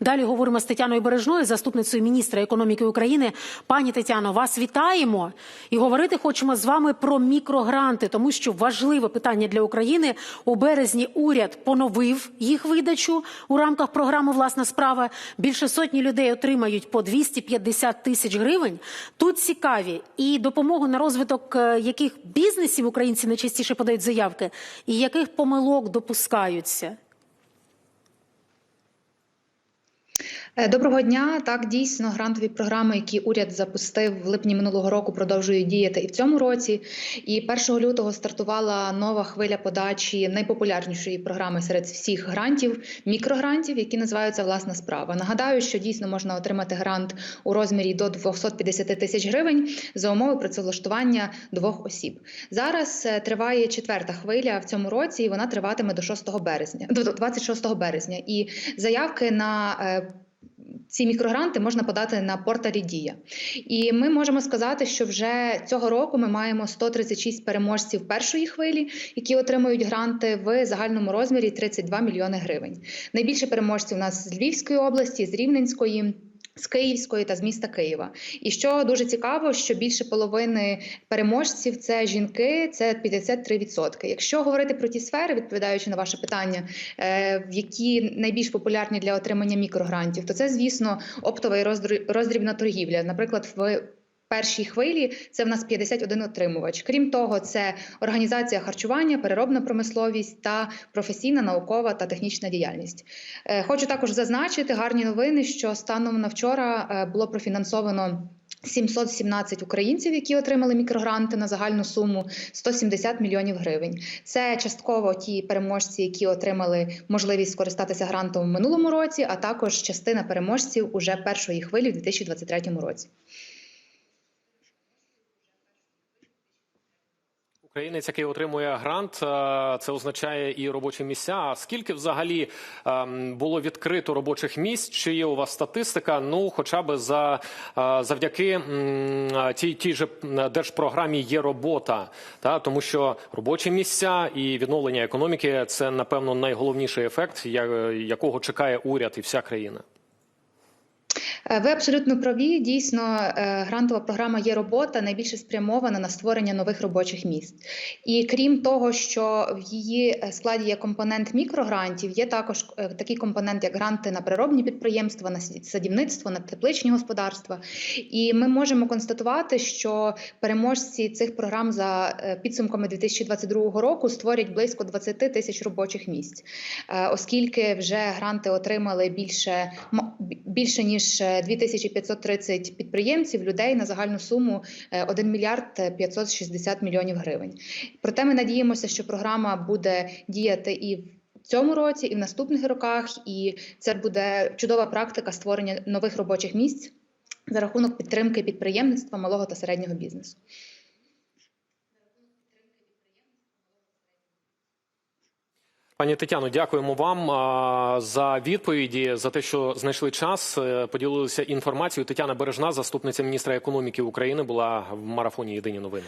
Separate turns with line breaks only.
Далі говоримо з Тетяною Бережною, заступницею міністра економіки України. Пані Тетяно, вас вітаємо і говорити хочемо з вами про мікрогранти, тому що важливе питання для України. У березні уряд поновив їх видачу у рамках програми Власна справа. Більше сотні людей отримають по 250 тисяч гривень. Тут цікаві і допомогу на розвиток е, яких бізнесів українці найчастіше подають заявки, і яких помилок допускаються.
Доброго дня. Так, дійсно, грантові програми, які уряд запустив в липні минулого року, продовжують діяти і в цьому році. І 1 лютого стартувала нова хвиля подачі найпопулярнішої програми серед всіх грантів мікрогрантів, які називаються власна справа. Нагадаю, що дійсно можна отримати грант у розмірі до 250 тисяч гривень за умови працевлаштування двох осіб. Зараз е, триває четверта хвиля в цьому році, і вона триватиме до 6 березня, до 26 березня. І заявки на е, ці мікрогранти можна подати на порталі Дія, і ми можемо сказати, що вже цього року ми маємо 136 переможців першої хвилі, які отримують гранти в загальному розмірі 32 мільйони гривень. Найбільше переможців у нас з Львівської області, з Рівненської. З Київської та з міста Києва, і що дуже цікаво, що більше половини переможців це жінки, це 53%. Якщо говорити про ті сфери, відповідаючи на ваше питання, е, які найбільш популярні для отримання мікрогрантів, то це, звісно, оптова і роздрі- роздрібна торгівля. Наприклад, в першій хвилі це в нас 51 отримувач. Крім того, це організація харчування, переробна промисловість та професійна наукова та технічна діяльність. Е, Хочу також зазначити гарні новини, що станом на вчора е, було профінансовано. 717 українців, які отримали мікрогранти на загальну суму 170 мільйонів гривень. Це частково ті переможці, які отримали можливість скористатися грантом в минулому році, а також частина переможців уже першої хвилі в 2023 році.
Українець, який отримує грант, е, це означає і робочі місця. А скільки взагалі ем, було відкрито робочих місць? Чи є у вас статистика? Ну, хоча б за е, завдяки тій тій же держпрограмі є робота, та тому що робочі місця і відновлення економіки це напевно найголовніший ефект, якого чекає уряд і вся країна.
Е, Ви абсолютно праві. Дійсно, е, грантова програма є робота найбільше спрямована на створення нових робочих місць. І крім того, що в її е, складі є компонент мікрогрантів, є також такий компонент, як гранти на переробні підприємства, на садівництво, на тепличні господарства. І ми можемо констатувати, що переможці цих програм за підсумками 2022 року створять близько 20 тисяч робочих місць, оскільки вже гранти отримали більше більше ніж 2530 підприємців, людей на загальну суму е, 1 мільярд 560 мільйонів гривень. Проте ми надіємося, що програма буде діяти і в цьому році, і в наступних роках, і це буде чудова практика створення нових робочих місць за рахунок підтримки підприємництва малого та середнього бізнесу.
Пані Тетяно, дякуємо вам за відповіді за те, що знайшли час, е, поділилися інформацією. Тетяна Бережна, заступниця міністра економіки України, була в марафоні Єдині новини.